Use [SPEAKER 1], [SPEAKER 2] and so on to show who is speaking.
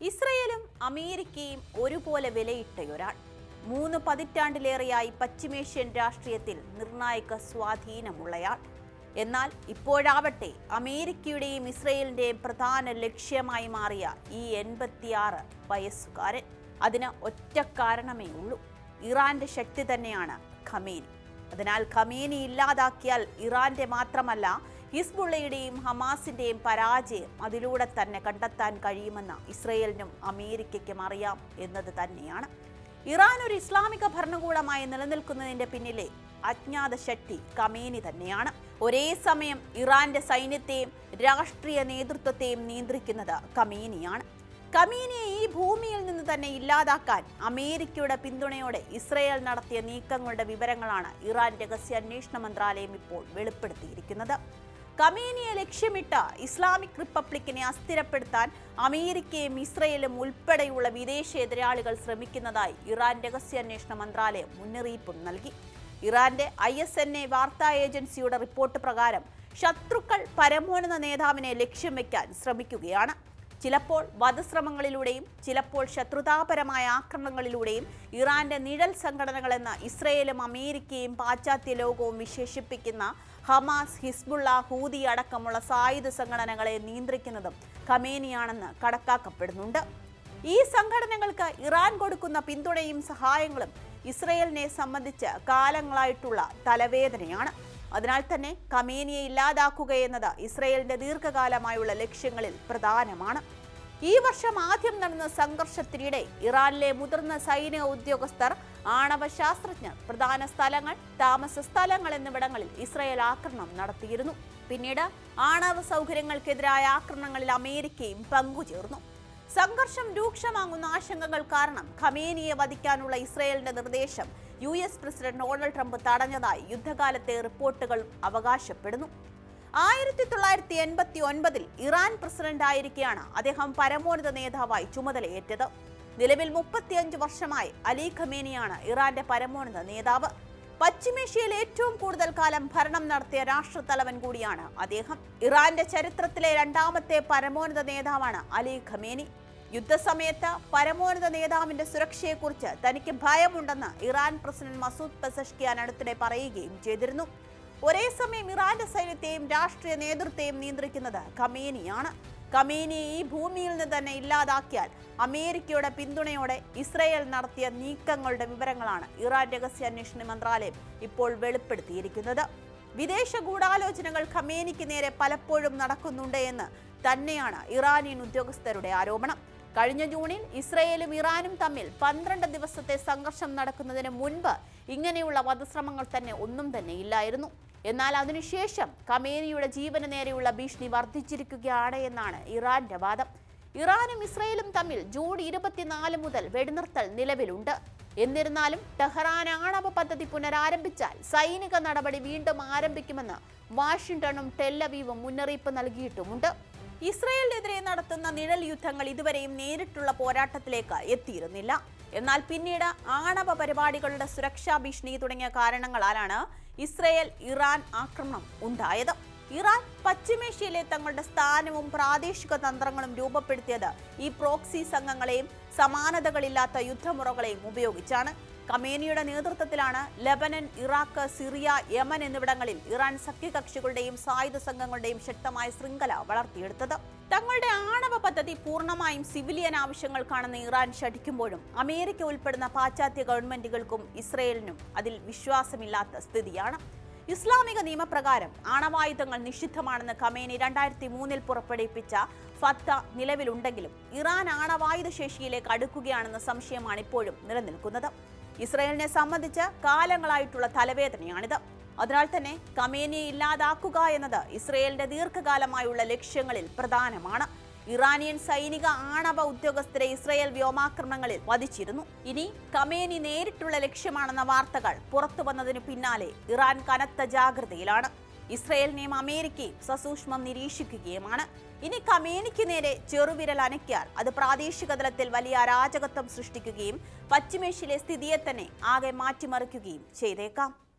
[SPEAKER 1] ഇസ്രയേലും അമേരിക്കയും ഒരുപോലെ വിലയിട്ടയൊരാൾ മൂന്ന് പതിറ്റാണ്ടിലേറെയായി പശ്ചിമേഷ്യൻ രാഷ്ട്രീയത്തിൽ നിർണായക സ്വാധീനമുള്ളയാൾ. എന്നാൽ ഇപ്പോഴാവട്ടെ അമേരിക്കയുടെയും ഇസ്രയേലിന്റെയും പ്രധാന ലക്ഷ്യമായി മാറിയ ഈ എൺപത്തിയാറ് വയസ്സുകാരൻ അതിന് ഒറ്റ കാരണമേ ഉള്ളൂ. ഇറാന്റെ ശക്തി തന്നെയാണ് ഖമേനി. അതിനാൽ ഖമേനി ഇല്ലാതാക്കിയാൽ ഇറാന്റെ മാത്രമല്ല ഹിസ്ബുള്ളയുടെയും ഹമാസിന്റെയും പരാജയം അതിലൂടെ തന്നെ കണ്ടെത്താൻ കഴിയുമെന്ന് ഇസ്രയേലിനും അമേരിക്കയ്ക്കും അറിയാം എന്നത് തന്നെയാണ്. ഇറാൻ ഒരു ഇസ്ലാമിക ഭരണകൂടമായി നിലനിൽക്കുന്നതിന്റെ പിന്നിലെ അജ്ഞാത ശക്തി കമേനി തന്നെയാണ്. ഒരേ സമയം ഇറാന്റെ സൈന്യത്തെയും രാഷ്ട്രീയ നേതൃത്വത്തെയും നിയന്ത്രിക്കുന്നത് കമേനിയാണ്. കമീനിയെ ഈ ഭൂമിയിൽ നിന്ന് തന്നെ ഇല്ലാതാക്കാൻ അമേരിക്കയുടെ പിന്തുണയോടെ ഇസ്രയേൽ നടത്തിയ നീക്കങ്ങളുടെ വിവരങ്ങളാണ് ഇറാൻ രഹസ്യാന്വേഷണ മന്ത്രാലയം ഇപ്പോൾ വെളിപ്പെടുത്തിയിരിക്കുന്നത്. കമീനിയെ ലക്ഷ്യമിട്ട് ഇസ്ലാമിക് റിപ്പബ്ലിക്കിനെ അസ്ഥിരപ്പെടുത്താൻ അമേരിക്കയും ഇസ്രയേലും ഉൾപ്പെടെയുള്ള വിദേശ എതിരാളികൾ ശ്രമിക്കുന്നതായി ഇറാൻ രഹസ്യാന്വേഷണ മന്ത്രാലയം മുന്നറിയിപ്പും നൽകി. ഇറാന്റെ ഐ എസ് എൻ എ വാർത്താ ഏജൻസിയുടെ റിപ്പോർട്ട് പ്രകാരം ശത്രുക്കൾ പരമോന്നത നേതാവിനെ ലക്ഷ്യം വയ്ക്കാൻ ശ്രമിക്കുകയാണ്. ചിലപ്പോൾ വധശ്രമങ്ങളിലൂടെയും ചിലപ്പോൾ ശത്രുതാപരമായ ആക്രമണങ്ങളിലൂടെയും ഇറാന്റെ നിഴൽ സംഘടനകളെന്ന് ഇസ്രയേലും അമേരിക്കയും പാശ്ചാത്യ ലോകവും വിശേഷിപ്പിക്കുന്ന ഹമാസ് ഹിസ്ബുള്ള ഹൂതി അടക്കമുള്ള സായുധ സംഘടനകളെ നിയന്ത്രിക്കുന്നതും ഖമേനിയാണെന്ന് കണക്കാക്കപ്പെടുന്നുണ്ട്. ഈ സംഘടനകൾക്ക് ഇറാൻ കൊടുക്കുന്ന പിന്തുണയും സഹായങ്ങളും ഇസ്രയേലിനെ സംബന്ധിച്ച് കാലങ്ങളായിട്ടുള്ള തലവേദനയാണ്. അതിനാൽ തന്നെ കമേനിയെ ഇല്ലാതാക്കുകയെന്നത് ഇസ്രയേലിന്റെ ദീർഘകാലമായുള്ള ലക്ഷ്യങ്ങളിൽ പ്രധാനമാണ്. ഈ വർഷം ആദ്യം നടന്ന സംഘർഷത്തിനിടെ ഇറാനിലെ മുതിർന്ന സൈനിക ഉദ്യോഗസ്ഥർ ആണവ ശാസ്ത്രജ്ഞർ പ്രധാന സ്ഥലങ്ങൾ താമസ സ്ഥലങ്ങൾ എന്നിവിടങ്ങളിൽ ഇസ്രയേൽ ആക്രമണം നടത്തിയിരുന്നു. പിന്നീട് ആണവ സൗകര്യങ്ങൾക്കെതിരായ ആക്രമണങ്ങളിൽ അമേരിക്കയും പങ്കുചേർന്നു. സംഘർഷം രൂക്ഷമാകുന്ന ആശങ്കകൾ കാരണം ഖമേനിയെ വധിക്കാനുള്ള ഇസ്രയേലിന്റെ നിർദ്ദേശം U S president Donald Trump തടഞ്ഞതായി യുദ്ധകാലത്തെ റിപ്പോർട്ടുകൾ അവകാശപ്പെടുന്നു. ആയിരത്തി തൊള്ളായിരത്തി എൺപത്തി ഒൻപതിൽ ഇറാൻ പ്രസിഡന്റ് ആയിരിക്കെയാണ് അദ്ദേഹം പരമോന്നത നേതാവായി ചുമതലയേറ്റത്. നിലവിൽ മുപ്പത്തിയഞ്ച് വർഷമായി അലി ഖമേനിയാണ് ഇറാന്റെ പരമോന്നത നേതാവ്. പശ്ചിമേഷ്യയിൽ ഏറ്റവും കൂടുതൽ കാലം ഭരണം നടത്തിയ രാഷ്ട്രത്തലവൻ കൂടിയാണ് അദ്ദേഹം. ഇറാന്റെ ചരിത്രത്തിലെ രണ്ടാമത്തെ പരമോന്നത നേതാവാണ് അലി ഖമേനി. യുദ്ധസമയത്ത് പരമോന്നത നേതാവിന്റെ സുരക്ഷയെക്കുറിച്ച് തനിക്ക് ഭയമുണ്ടെന്ന് ഇറാൻ പ്രസിഡന്റ് മസൂദ് പെസഷ്കിയാൻ അടുത്തിടെ പറയുകയും ചെയ്തിരുന്നു. ഒരേ സമയം ഇറാന്റെ സൈന്യത്തെയും രാഷ്ട്രീയ നേതൃത്വത്തെയും നിയന്ത്രിക്കുന്നത് ഖമേനിയാണ്. ഖമേനിയെ ഈ ഭൂമിയിൽ നിന്ന് തന്നെ ഇല്ലാതാക്കിയാൽ അമേരിക്കയുടെ പിന്തുണയോടെ ഇസ്രയേൽ നടത്തിയ നീക്കങ്ങളുടെ വിവരങ്ങളാണ് ഇറാൻ രഹസ്യാന്വേഷണ മന്ത്രാലയം ഇപ്പോൾ വെളിപ്പെടുത്തിയിരിക്കുന്നത്. വിദേശ ഗൂഢാലോചനകൾ ഖമേനിക്ക് നേരെ പലപ്പോഴും നടക്കുന്നുണ്ട് എന്ന് തന്നെയാണ് ഇറാനിയൻ ഉദ്യോഗസ്ഥരുടെ ആരോപണം. കഴിഞ്ഞ ജൂണിൽ ഇസ്രയേലും ഇറാനും തമ്മിൽ പന്ത്രണ്ട് ദിവസത്തെ സംഘർഷം നടക്കുന്നതിന് മുൻപ് ഇങ്ങനെയുള്ള വധശ്രമങ്ങൾ തന്നെ ഒന്നും തന്നെ ഇല്ലായിരുന്നു. എന്നാൽ അതിനുശേഷം കമേനിയുടെ ജീവന് നേരെയുള്ള ഭീഷണി വർദ്ധിച്ചിരിക്കുകയാണ് എന്നാണ് ഇറാന്റെ വാദം. ഇറാനും ഇസ്രയേലും തമ്മിൽ ജൂൺ ഇരുപത്തിനാല് മുതൽ വെടിനിർത്തൽ നിലവിലുണ്ട്. എന്നിരുന്നാലും ടെഹ്റാൻ ആണവ പദ്ധതി പുനരാരംഭിച്ചാൽ സൈനിക നടപടി വീണ്ടും ആരംഭിക്കുമെന്ന് വാഷിംഗ്ടണും ടെല്ലവീവും മുന്നറിയിപ്പ് നൽകിയിട്ടുമുണ്ട്. ഇസ്രയേലിനെതിരെ നടത്തുന്ന നിഴൽ യുദ്ധങ്ങൾ ഇതുവരെയും നേരിട്ടുള്ള പോരാട്ടത്തിലേക്ക് എത്തിയിരുന്നില്ല. എന്നാൽ പിന്നീട് ആണവ പരിപാടികളുടെ സുരക്ഷാ ഭീഷണി തുടങ്ങിയ കാരണങ്ങളാലാണ് ഇസ്രയേൽ ഇറാൻ ആക്രമണം ഉണ്ടായത്. ഇറാൻ പശ്ചിമേഷ്യയിലെ തങ്ങളുടെ സ്ഥാനവും പ്രാദേശിക തന്ത്രങ്ങളും രൂപപ്പെടുത്തിയത് ഈ പ്രോക്സി സംഘങ്ങളെയും സമാനതകളില്ലാത്ത യുദ്ധമുറകളെയും ഉപയോഗിച്ചാണ്. കമേനിയുടെ നേതൃത്വത്തിലാണ് ലബനൻ ഇറാഖ് സിറിയ യമൻ എന്നിവിടങ്ങളിൽ ഇറാൻ സഖ്യകക്ഷികളുടെയും സായുധ സംഘങ്ങളുടെയും ശക്തമായ ശൃംഖല വളർത്തിയെടുത്തത്. തങ്ങളുടെ ആണവ പദ്ധതി പൂർണമായും സിവിലിയൻ ആവശ്യങ്ങൾക്കാണെന്ന് ഇറാൻ ശഠിക്കുമ്പോഴും അമേരിക്ക ഉൾപ്പെടുന്ന പാശ്ചാത്യ ഗവൺമെന്റുകൾക്കും ഇസ്രയേലിനും അതിൽ വിശ്വാസമില്ലാത്ത സ്ഥിതിയാണ്. ഇസ്ലാമിക നിയമപ്രകാരം ആണവായുധങ്ങൾ നിഷിദ്ധമാണെന്ന് ഖമേനി രണ്ടായിരത്തി മൂന്നിൽ പുറപ്പെടുവിപ്പിച്ച ഫത്ത നിലവിലുണ്ടെങ്കിലും ഇറാൻ ആണവായുധ ശേഷിയിലേക്ക് അടുക്കുകയാണെന്ന സംശയമാണ് ഇപ്പോഴും നിലനിൽക്കുന്നത്. ഇസ്രയേലിനെ സംബന്ധിച്ച് കാലങ്ങളായിട്ടുള്ള തലവേദനയാണിത്. അതിനാൽ തന്നെ കമേനിയെ ഇല്ലാതാക്കുക എന്നത് ഇസ്രയേലിന്റെ ദീർഘകാലമായുള്ള ലക്ഷ്യങ്ങളിൽ പ്രധാനമാണ്. ഇറാനിയൻ സൈനിക ആണവ ഉദ്യോഗസ്ഥരെ ഇസ്രയേൽ വ്യോമാക്രമണങ്ങളിൽ വധിച്ചിരുന്നു. ഇനി കമേനി നേരിട്ടുള്ള ലക്ഷ്യമാണെന്ന വാർത്തകൾ പുറത്തു വന്നതിനു പിന്നാലെ ഇറാൻ കനത്ത ജാഗ്രതയിലാണ്. ഇസ്രയേലിനെയും അമേരിക്കയും സസൂക്ഷ്മം നിരീക്ഷിക്കുകയുമാണ്. ഇനി കമേനിക്ക് നേരെ ചെറുവിരൽ അനക്കിയാൽ അത് പ്രാദേശിക തലത്തിൽ വലിയ അരാജകത്വം സൃഷ്ടിക്കുകയും പശ്ചിമേഷ്യയിലെ സ്ഥിതിയെ തന്നെ ആകെ മാറ്റിമറിക്കുകയും ചെയ്തേക്കാം.